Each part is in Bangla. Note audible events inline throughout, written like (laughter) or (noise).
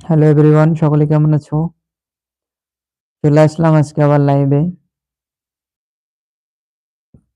হ্যালো এভরিওয়ান সকলে কেমন আছো? চলে আসলাম আজকে আবার লাইভে।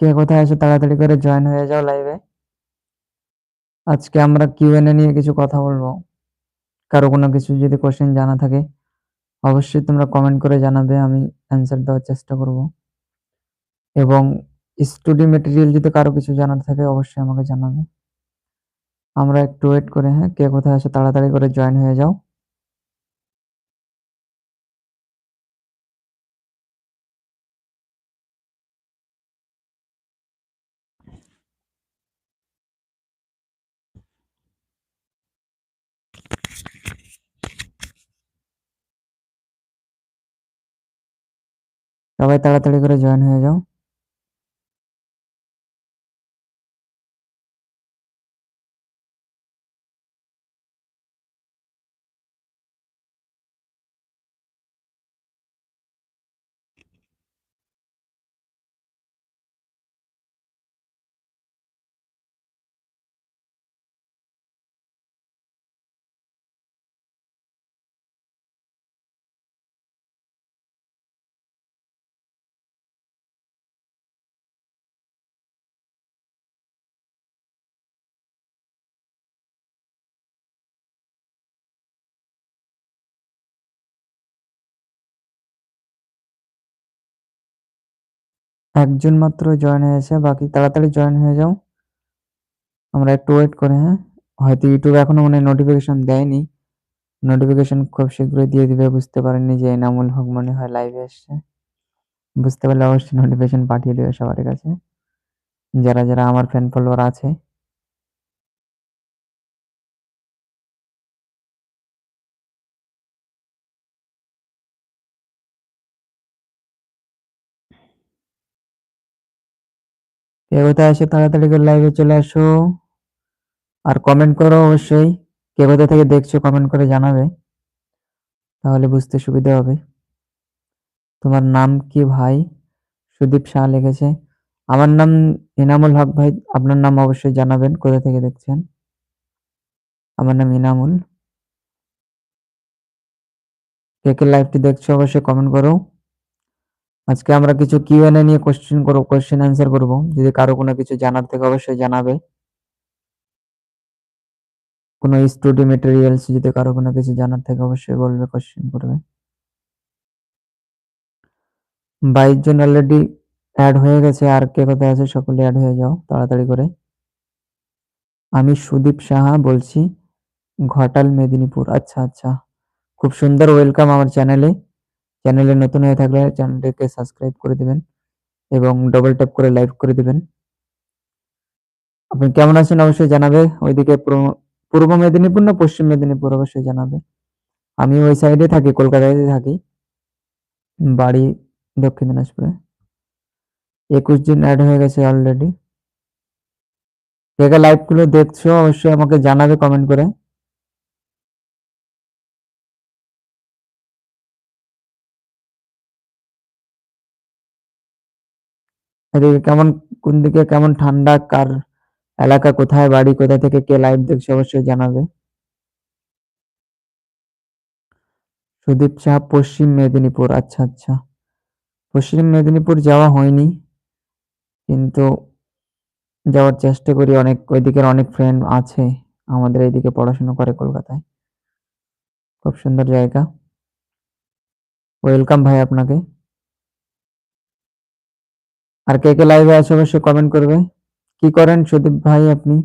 কে কোথায় আছো তাড়াতাড়ি করে জয়েন হয়ে যাও লাইভে। আজকে আমরা কিউএনএ নিয়ে কিছু কথা বলব। কারও কোনো কিছু যদি কোয়েশ্চেন জানা থাকে, অবশ্যই তোমরা কমেন্ট করে জানাবে, আমি অ্যান্সার দেওয়ার চেষ্টা করব। এবং স্টাডি মেটেরিয়াল যদি কারও কিছু জানার থাকে, অবশ্যই আমাকে জানাবে। আমরা একটু ওয়েট করে হ্যাঁ, কে কোথায় আছো তাড়াতাড়ি করে জয়েন হয়ে যাও। সবাই তাড়াতাড়ি করে জয়েন হয়ে যাও। একজন মাত্র জয়েন হয়েছে বাকি তাড়াতাড়ি জয়েন হয়ে যাও। আমরা একটু ওয়েট করে হ্যাঁ? হয়তো ইউটিউব এখনও মনে নোটিফিকেশন দেয়নি। নোটিফিকেশন খুব শীঘ্রই দিয়ে দিবে বুঝতে পারেননি যে এনামুল হক মনে হয় লাইভে এসছে। বুঝতে পারলে অবশ্যই নোটিফিকেশন পাঠিয়ে দেবে সবার কাছে। যারা, যারা আমার ফ্যান ফলোয়ার আছে। কে কোথায় আছো তাড়াতাড়ি করে লাইভে চলে আসো। আর কমেন্ট করো অবশ্যই। কে কোথা থেকে দেখছ কমেন্ট করে জানাবে। তাহলে বুঝতে সুবিধা হবে। তোমার নাম কি ভাই? সুদীপ শাহ লিখেছে। আমার নাম এনামুল হক ভাই। আপনার নাম অবশ্যই জানাবেন কোথা থেকে দেখছেন। আমার নাম ইনামুল। কে, কে লাইভটি দেখছ অবশ্যই কমেন্ট করো। আজকে আমরা কিছু কিউএনএ নিয়ে কোয়েশ্চেন করব, কোশ্চেন অ্যান্সার করব। যদি কারও কোনো কিছু জানার থাকে অবশ্যই জানাবে। কোনো স্টাডি ম্যাটেরিয়ালস যদি কারও কোনো কিছু জানার থাকে অবশ্যই বলবে, কোশ্চেন করবে। 22 জন অলরেডি অ্যাড হয়ে গেছে। আর কে কোথায় আছে সকলে অ্যাড হয়ে যাও তাড়াতাড়ি করে। আমি সুদীপ সাহা বলছি ঘাটাল মেদিনীপুর। আচ্ছা, আচ্ছা। খুব সুন্দর ওয়েলকাম আমার চ্যানেলে। চ্যানেলে নতুন হয়ে থাকলে চ্যানেলটিকে সাবস্ক্রাইব করে দিবেন এবং ডবল ট্যাপ করে লাইক করে দিবেন। আপনি কেমন আছেন অবশ্যই জানাবে। ওইদিকে পূর্ব মেদিনীপুর না পশ্চিম মেদিনীপুর অবশ্যই জানাবে। আমি ওই সাইডে থাকি, কলকাতাতে থাকি। বাড়ি দক্ষিণ দিনাজপুরে। 21 জন এড হয়ে গেছে অলরেডি। কে লাইভগুলো দেখছ অবশ্যই আমাকে জানাবে কমেন্ট করে। এদিকে কেমন কোন দিকে কেমন ঠান্ডা, কার এলাকা কোথায় বাড়ি, কোথা থেকে কে লাইভ দেখছ অবশ্যই জানাবে। সুদীপ শাহ পশ্চিম মেদিনীপুর। আচ্ছা, আচ্ছা। পশ্চিম মেদিনীপুর যাওয়া হয়নি। কিন্তু যাওয়ার চেষ্টা করি অনেক ওইদিকের অনেক ফ্রেন্ড আছে। আমাদের এইদিকে পড়াশোনা করে কলকাতায়। খুব সুন্দর জায়গা। ওয়েলকাম ভাই আপনাকে। আর কে, কে লাইভে আছে অবশ্যই কমেন্ট করবে। কি করেন সুদীপ ভাই আপনি?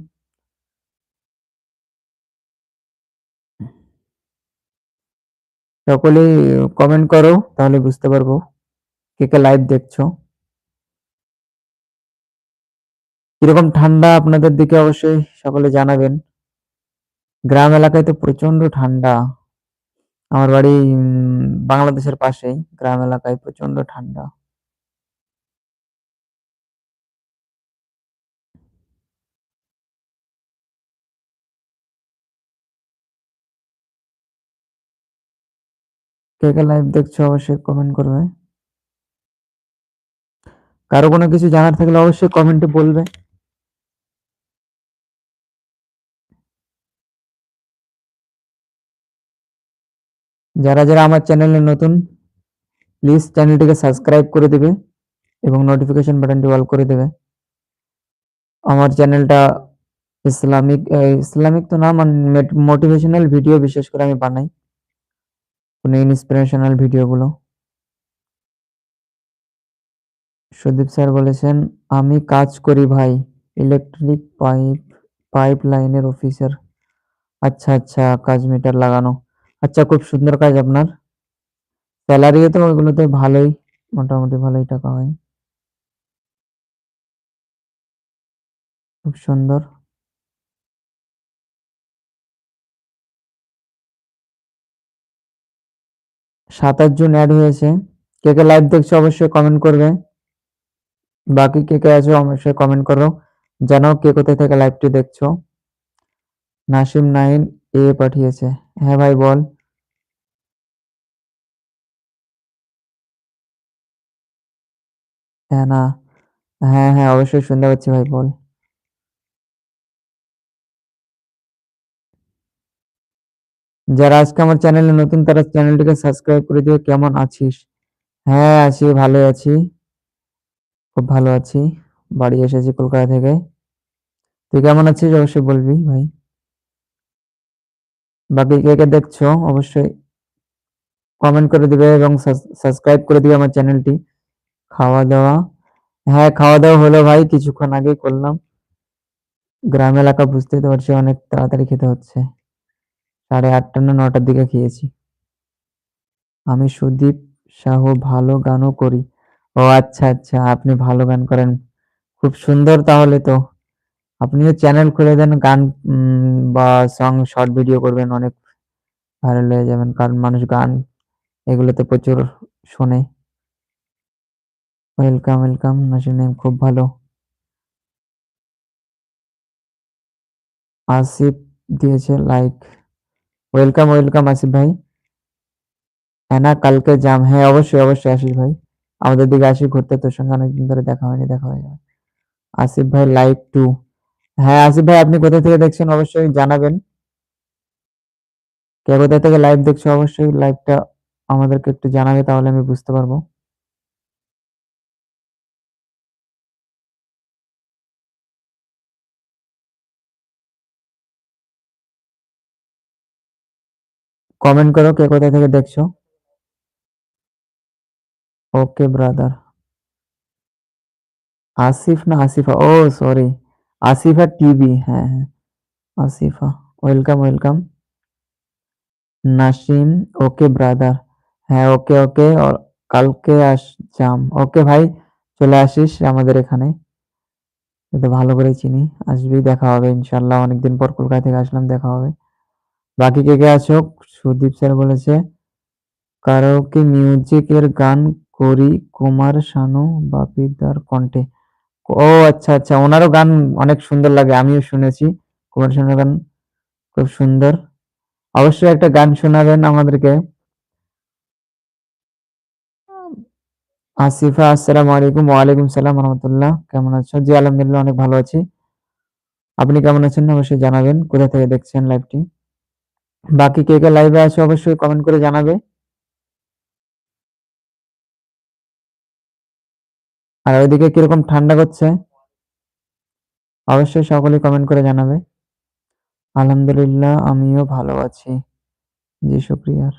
সকলেই কমেন্ট করো তাহলে বুঝতে পারব কে, কে লাইভ দেখছ। কীরকম ঠান্ডা আপনাদের দিকে অবশ্যই সকলে জানাবেন। গ্রাম এলাকায় তো প্রচণ্ড ঠান্ডা। আমার বাড়ি বাংলাদেশের পাশেই। গ্রাম এলাকায় প্রচণ্ড ঠান্ডা। কে, লাইভ দেখছ অবশ্যই কমেন্ট করবে। কারও কোনো কিছু জানার থাকলে অবশ্যই কমেন্টে বলবে। যারা, যারা আমার চ্যানেলে নতুন প্লিজ চ্যানেলটিকে সাবস্ক্রাইব করে দিবে এবং নোটিফিকেশন বাটনটি অল করে দেবে। আমার চ্যানেলটা ইসলামিক ইসলামিক তো না মান মেট মোটিভেশনাল ভিডিও বিশেষ করে আমি বানাই। কোনো ইন্সপিরেশনাল ভিডিওগুলো। সুদীপ স্যার বলেছেন, "আমি কাজ করি ভাই। ইলেকট্রিক পাইপ পাইপ লাইনের অফিসার।" আচ্ছা, আচ্ছা কাজ মিটার লাগানো। আচ্ছা খুব সুন্দর কাজ আপনার। স্যালারিও তো ওগুলোতে ভালোই, মোটামুটি ভালোই টাকা হয়। খুব সুন্দর। ২৭ জন এড হয়েছে। কে, কে লাইভ দেখছ অবশ্যই কমেন্ট করবে। বাকি কে, কে আছো অবশ্যই কমেন্ট করো। জানাও কে কোথা থেকে লাইভটি দেখছ। নাসিম নাইন এ পাঠিয়েছে। হ্যাঁ ভাই বল। হ্যাঁ, না। হ্যাঁ, হ্যাঁ অবশ্যই শুনতে পাচ্ছি ভাই বল। যারা আজকে আমার চ্যানেলে নতুন তারা চ্যানেলটিকে সাবস্ক্রাইব করে দিও। কেমন আছিস? হ্যাঁ, আছি ভালোই আছি। খুব ভালো আছি। বাড়ি এসেছি কলকাতা থেকে। তুই কেমন আছিস অবশ্যই বলবি ভাই। বাকি কে, কে দেখছ অবশ্যই কমেন্ট করে দিবে এবং সাবস্ক্রাইব করে দিবে আমার চ্যানেলটি। খাওয়া-দাওয়া হ্যাঁ, খাওয়া-দাওয়া হলো ভাই কিছুক্ষণ আগেই করলাম। গ্রাম এলাকা বুঝতেই তো পারছি অনেক তাড়াতাড়ি খেতে হচ্ছে। 8:30 না নটার দিকে খেয়েছি। আমি সুদীপ শাহ ভালো গানও করি। ও আচ্ছা, আচ্ছা আপনি ভালো গান করেন। খুব সুন্দর তাহলে তো। আপনিও চ্যানেল খুলে দেন গান বা সং শর্ট ভিডিও করবেন অনেক ভাইরাল হয়ে যাবেন। কারণ মানুষ গান এগুলোতে প্রচুর শোনে। ওয়েলকাম, ওয়েলকাম নাসিম নাইম খুব ভালো। আসিফ দিয়েছে লাইক। ওয়েলকাম, ওয়েলকাম আসিফ ভাই। হ্যাঁ, কালকে যাম। হ্যাঁ, অবশ্যই, অবশ্যই আসিস ভাই। আমাদের দিকে আসি ঘুরতে। তোর সঙ্গে অনেকদিন ধরে দেখা হয়নি, দেখা হয়ে যাবে। আসিফ ভাই লাইক টু হ্যাঁ, আসিফ ভাই আপনি কোথা থেকে দেখছেন অবশ্যই জানাবেন। কে কোথা থেকে লাইভ দেখছ অবশ্যই লাইভটা আমাদেরকে একটু জানাবে তাহলে আমি বুঝতে পারব। কমেন্ট করো কে কোথা থেকে দেখছ। Okay brother. আসিফ না আসিফা? ও সরি। আসিফা টিভি হ্যাঁ, হ্যাঁ। Asifa welcome, welcome. Nasim okay brother. হ্যাঁ, ওকে, ওকে অ কালকে আস যাম। ওকে ভাই চলে আসিস আমাদের এখানে। তুই তো ভালো করেই চিনি। আসবি দেখা হবে ইনশাআল্লাহ। অনেকদিন পর কলকাতা থেকে আসলাম দেখা হবে। বাকি কে, কে আছো? সুদীপ স্যার বলেছে কারাওকে মিউজিক এর গান করি কুমার শানু বাপিদার কণ্ঠে। ও আচ্ছা, আচ্ছা ওনারও গান অনেক সুন্দর লাগে। আমিও শুনেছি। কুমার শানুর গান খুব সুন্দর। অবশ্যই একটা গান শোনাবেন আমাদেরকে। আসিফা আসসালামু আলাইকুম। ওয়ালাইকুম সালাম রাহমাতুল্লাহ। কেমন আছো? জি আলহামদুলিল্লাহ অনেক ভালো আছি। আপনি কেমন আছেন অবশ্যই জানাবেন। কোথা থেকে দেখছেন লাইভটি। বাকি কে, কে লাইভে আছে অবশ্যই কমেন্ট করে জানাবে। আর ওইদিকে কীরকম ঠান্ডা করছে? অবশ্যই সকলেই কমেন্ট করে জানাবে। আলহামদুলিল্লাহ আমিও ভালো আছি। জি শুকরিয়ার।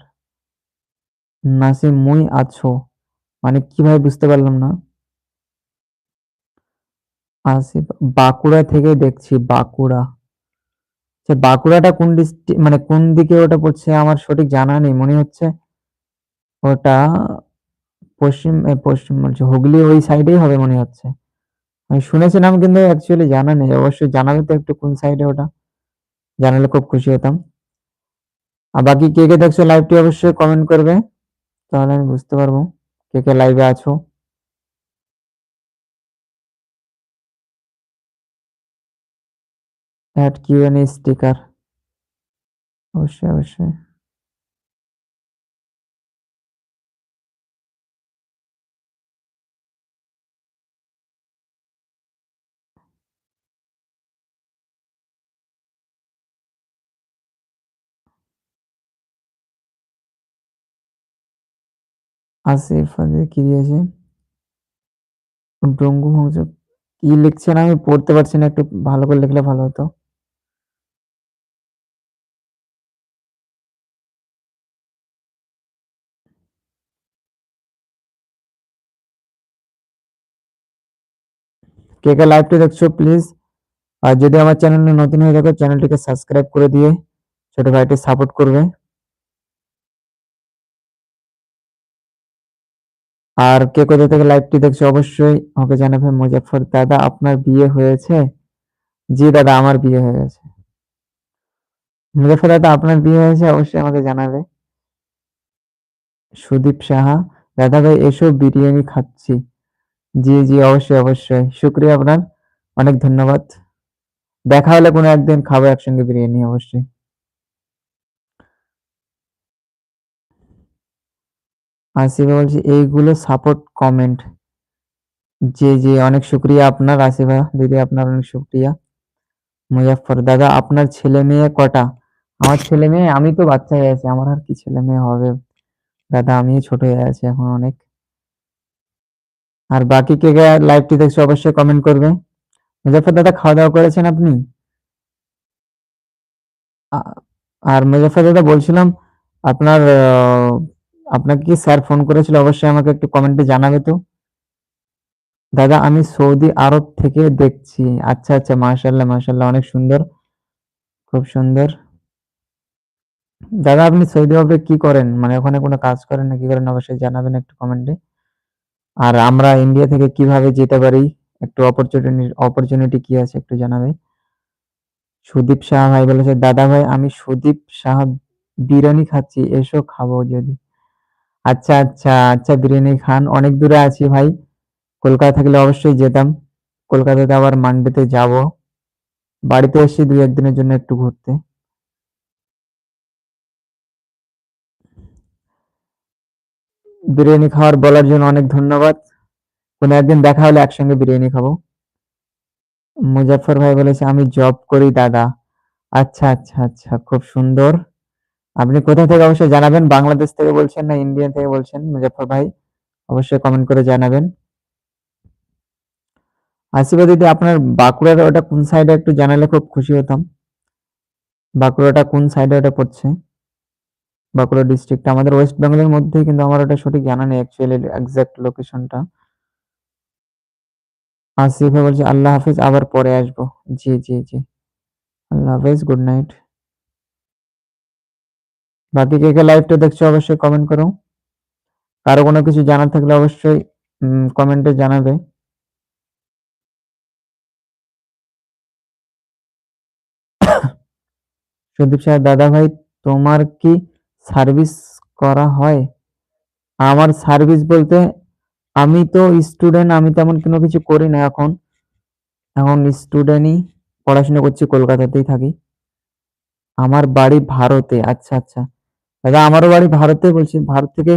নাসিম মুই আছো। মানে কীভাবে বুঝতে পারলাম না। আসিফ বাঁকুড়া থেকে দেখছি বাঁকুড়া। আচ্ছা বাঁকুড়াটা কোন ডিস্ট্রিক্ট মানে কোন দিকে ওটা পড়ছে আমার সঠিক জানা নেই। মনে হচ্ছে ওটা পশ্চিম পশ্চিম বলছি হুগলি ওই সাইডেই হবে মনে হচ্ছে। আমি শুনেছিলাম কিন্তু অ্যাকচুয়ালি জানা নেই। অবশ্যই জানাবে তো একটু কোন সাইডে ওটা? জানালে খুব খুশি হতাম। আর বাকি কে, কে দেখছ লাইভটি অবশ্যই কমেন্ট করবে। তাহলে আমি বুঝতে পারব কে, কে লাইভে আছো। Add QnA sticker. অবশ্যই, অবশ্যই। আসিফ আলী কি দিয়েছে? ডঙ্গু ভংস কি লিখছেন আমি পড়তে পারছি না, একটু ভালো করে লিখলে ভালো হতো। কে, কে লাইভটি দেখছ প্লিজ আর যদি আমার চ্যানেলে নতুন হয়ে থাকো চ্যানেলটিকে সাবস্ক্রাইব করে দিয়ে ছোট ভাইটি সাপোর্ট করবে। আর কে কোথা থেকে লাইভটি দেখছ অবশ্যই আমাকে জানাবে। মুজাফফর দাদা আপনার বিয়ে হয়েছে? জি দাদা আমার বিয়ে হয়ে গেছে। মুজাফফর দাদা আপনার বিয়ে হয়েছে অবশ্যই আমাকে জানাবে। সুদীপ সাহা দাদা ভাই এসো বিরিয়ানি খাচ্ছি। জি, জি অবশ্যই, অবশ্যই। শুকরিয়া আপনার। অনেক ধন্যবাদ। দেখা হলে কোনো একদিন খাব একসঙ্গে বিরিয়ানি অবশ্যই। আসিফা বলছি এইগুলো সাপোর্ট কমেন্ট। জি, জি অনেক শুকরিয়া আপনার আসিফা দিদি আপনার অনেক শুকরিয়া। মুজাফফর দাদা আপনার ছেলে মেয়ে কটা? আমার ছেলে মেয়ে আমি তো বাচ্চা হয়ে আছি। আমার আর কি ছেলে মেয়ে হবে? দাদা আমিও ছোট হয়ে আছি এখন অনেক। আর বাকি কে, কে লাইভটি দেখছ অবশ্যই কমেন্ট করবে। মুজাফফর দাদা খাওয়া-দাওয়া করেছেন আপনি? আর মুজাফফর দাদা বলছিলাম আপনার আপনাকে কি স্যার ফোন করেছিল? অবশ্যই আমাকে একটু কমেন্টে জানাবে তো। দাদা আমি সৌদি আরব থেকে দেখছি। আচ্ছা, আচ্ছা মাশাল্লাহ মাশাল্লাহ অনেক সুন্দর। খুব সুন্দর। দাদা আপনি সৌদি আরবে কি করেন? মানে ওখানে কোনো কাজ করেন না কি করেন? অবশ্যই জানাবেন একটু কমেন্টে। আর আমরা ইন্ডিয়া থেকে কীভাবে যেতে পারি? একটু অপরচুনিটি অপরচুনিটি কি আছে একটু জানাবে। সুদীপ সাহা ভাই বলেছে, দাদা ভাই আমি সুদীপ সাহা বিরিয়ানি খাচ্ছি। এসো খাব যদি। আচ্ছা, আচ্ছা, আচ্ছা বিরিয়ানি খান। অনেক দূরে আছি ভাই। কলকাতা থাকলে অবশ্যই যেতাম। কলকাতাতে আবার মানডেতে যাব। বাড়িতে এসেছি ২-১ জন্য একটু ঘুরতে। বিরিয়ানি খাওয়ার বলার জন্য অনেক ধন্যবাদ। কোনো একদিন দেখা হলে একসঙ্গে বিরিয়ানি খাব। মুজাফফর ভাই বলেছে আমি জব করি দাদা। আচ্ছা, আচ্ছা, আচ্ছা খুব সুন্দর। আপনি কোথা থেকে অবশ্যই জানাবেন। বাংলাদেশ থেকে বলছেন না ইন্ডিয়া থেকে বলছেন মুজাফফর ভাই? অবশ্যই কমেন্ট করে জানাবেন। আসিফা দিদি আপনার বাঁকুড়ার ওটা কোন সাইডে একটু জানালে খুব খুশি হতাম। বাঁকুড়াটা কোন সাইডে ওটা পড়ছে? বাঁকুড়া ডিস্ট্রিক্ট আমাদের ওয়েস্ট বেঙ্গলের মধ্যেই কিন্তু আমার ওটা সঠিক জানা নেই অ্যাকচুয়ালি এক্সাক্ট লোকেশনটা। আসিফা বলছে আল্লাহ হাফিজ আবার পরে আসব। জি, জি, জি। আল্লাহ হাফিজ গুড নাইট। বাকি কে, কে লাইভটা দেখছ অবশ্যই কমেন্ট করো। কারও কোনো কিছু জানার থাকলে অবশ্যই কমেন্টে জানাবে। (coughs) সুদীপ সাহেব দাদা ভাই তোমার কি সার্ভিস করা হয়? আমার সার্ভিস বলতে আমি তো স্টুডেন্ট আমি তেমন কোনো কিছু করি না এখন। এখন স্টুডেন্টই পড়াশোনা করছি কলকাতাতেই থাকি। আমার বাড়ি ভারতে। আচ্ছা, আচ্ছা। দাদা আমারও বাড়ি ভারতে বলছি ভারত থেকে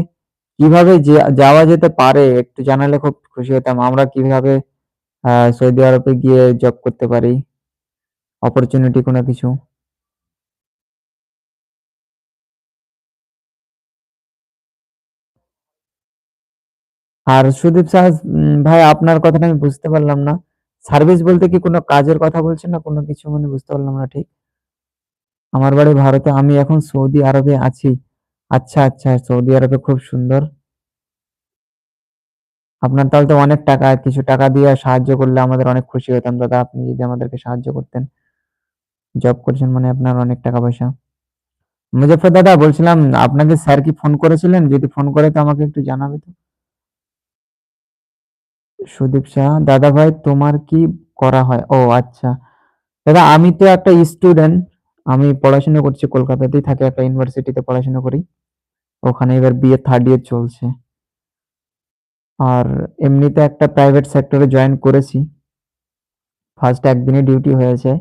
কীভাবে যাওয়া যেতে পারে একটু জানালে খুব খুশি হতাম। আমরা কীভাবে সৌদি আরবে গিয়ে জব করতে পারি? অপরচুনিটি কোনো কিছু? আর সুদীপ সাহা ভাই আপনার কথাটা আমি বুঝতে পারলাম না। সার্ভিস বলতে কি কোনো কাজের কথা বলছেন না কোনো কিছু মানে বুঝতে পারলাম না ঠিক। আমার বাড়ি ভারতে। আমি এখন সৌদি আরবে আছি। আচ্ছা, আচ্ছা সৌদি আরবে খুব সুন্দর। আপনার তাহলে তো অনেক টাকা কিছু টাকা দিয়ে সাহায্য করলে আমাদের অনেক খুশি হতাম দাদা আপনি যদি আমাদেরকে সাহায্য করতেন। জব করছেন মানে আপনার অনেক টাকা পয়সা। মুজাফফর দাদা বলছিলাম আপনাকে স্যার কি ফোন করেছিলেন? যদি ফোন করে তো আমাকে একটু জানাবে তো। সুদীপ সাহা দাদা ভাই তোমার কি করা হয়? ও আচ্ছা। দাদা, আমি তো একটা স্টুডেন্ট। আমি পড়াশোনা করছি কলকাতাতেই, থাকি একটা ইউনিভার্সিটিতে পড়াশোনা করি। ওখানে এবার বিএ থার্ড ইয়ার চলছে। আর এমনিতে একটা প্রাইভেট সেক্টরে জয়েন করেছি। ফার্স্ট একদিনে ডিউটি হয়েছে।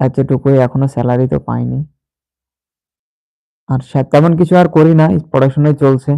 এতটুকুই এখনও স্যালারি তো পাইনি। আর তেমন কিছু আর করি না। পড়াশোনাই চলছে।